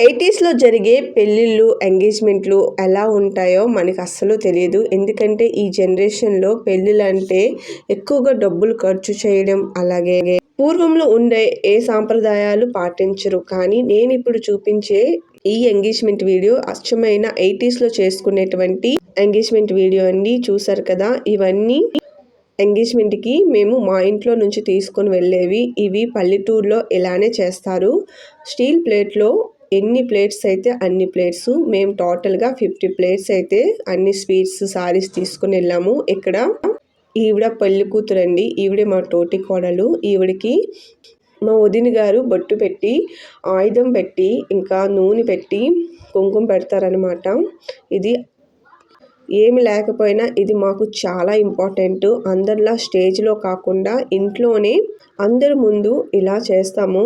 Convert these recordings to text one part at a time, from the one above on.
ఎయిటీస్లో జరిగే పెళ్ళిళ్ళు ఎంగేజ్మెంట్లు ఎలా ఉంటాయో మనకు అస్సలు తెలియదు. ఎందుకంటే ఈ జనరేషన్లో పెళ్ళిళ్ళు అంటే ఎక్కువగా డబ్బులు ఖర్చు చేయడం అలాగే పూర్వంలో ఉండే ఏ సాంప్రదాయాలు పాటించరు. కానీ నేను ఇప్పుడు చూపించే ఈ ఎంగేజ్మెంట్ వీడియో అచ్చమైన ఎయిటీస్లో చేసుకునేటువంటి ఎంగేజ్మెంట్ వీడియో అండి. చూసారు కదా ఇవన్నీ ఎంగేజ్మెంట్కి మేము మా ఇంట్లో నుంచి తీసుకొని వెళ్ళేవి. ఇవి పల్లెటూరులో ఇలానే చేస్తారు. స్టీల్ ప్లేట్లో ఎన్ని ప్లేట్స్ అయితే అన్ని ప్లేట్స్. మేము టోటల్గా ఫిఫ్టీ ప్లేట్స్ అయితే అన్ని స్వీట్స్ సారీస్ తీసుకుని వెళ్ళాము. ఇక్కడ ఈవిడ పెళ్ళి కూతురండి. ఈవిడే మా తోటి కోడలు. ఈవిడికి మా వదిన గారు బొట్టు పెట్టి ఆయుధం పెట్టి ఇంకా నూనె పెట్టి కుంకుమ పెడతారనమాట ఇది ఏమి లేకపోయినా ఇది మాకు చాలా ఇంపార్టెంట్. అందరిలా స్టేజ్లో కాకుండా ఇంట్లోనే అందరి ముందు ఇలా చేస్తాము.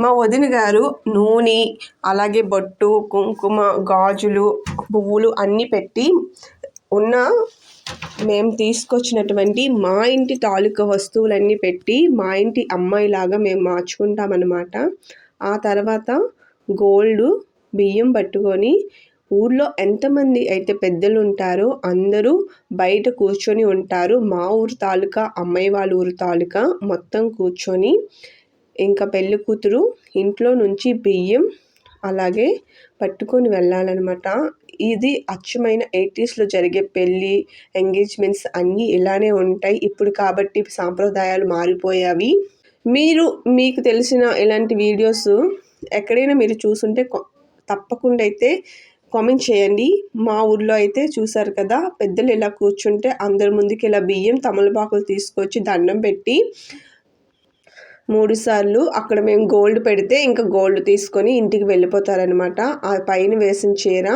మా వదిన గారు నూనె అలాగే బొట్టు కుంకుమ గాజులు పువ్వులు అన్నీ పెట్టి ఉన్న మేము తీసుకొచ్చినటువంటి మా ఇంటి తాలూకా వస్తువులన్నీ పెట్టి మా ఇంటి అమ్మాయిలాగా మేము మార్చుకుంటామన్నమాట. ఆ తర్వాత గోల్డ్ బియ్యం పట్టుకొని ఊర్లో ఎంతమంది అయితే పెద్దలు ఉంటారో అందరూ బయట కూర్చొని ఉంటారు. మా ఊరు తాలూకా అమ్మాయి వాళ్ళ ఊరు తాలూకా మొత్తం కూర్చొని ఇంకా పెళ్ళి కూతురు ఇంట్లో నుంచి బియ్యం అలాగే పట్టుకొని వెళ్ళాలన్నమాట. ఇది అచ్చమైన ఎయిటీస్లో జరిగే పెళ్ళి ఎంగేజ్మెంట్స్ అన్నీ ఇలానే ఉంటాయి. ఇప్పుడు కాబట్టి సాంప్రదాయాలు మారిపోయావి మీరు మీకు తెలిసిన ఇలాంటి వీడియోస్ ఎక్కడైనా మీరు చూసుంటే తప్పకుండా అయితే కామెంట్ చేయండి. మా ఊర్లో అయితే చూసారు కదా పెద్దలు ఇలా కూర్చుంటే అందరి ముందుకి ఇలా బియ్యం తమలపాకులు తీసుకొచ్చి దండం పెట్టి మూడు సార్లు అక్కడ మేము గోల్డ్ పెడితే ఇంకా గోల్డ్ తీసుకొని ఇంటికి వెళ్ళిపోతారనమాట ఆ పైన వేసిన చీర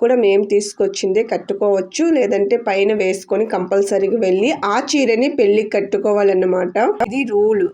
కూడా మేము తీసుకొచ్చిందే కట్టుకోవచ్చు. లేదంటే పైన వేసుకొని కంపల్సరీగా వెళ్ళి ఆ చీరని పెళ్ళికి కట్టుకోవాలన్నమాట. ఇది రూల్.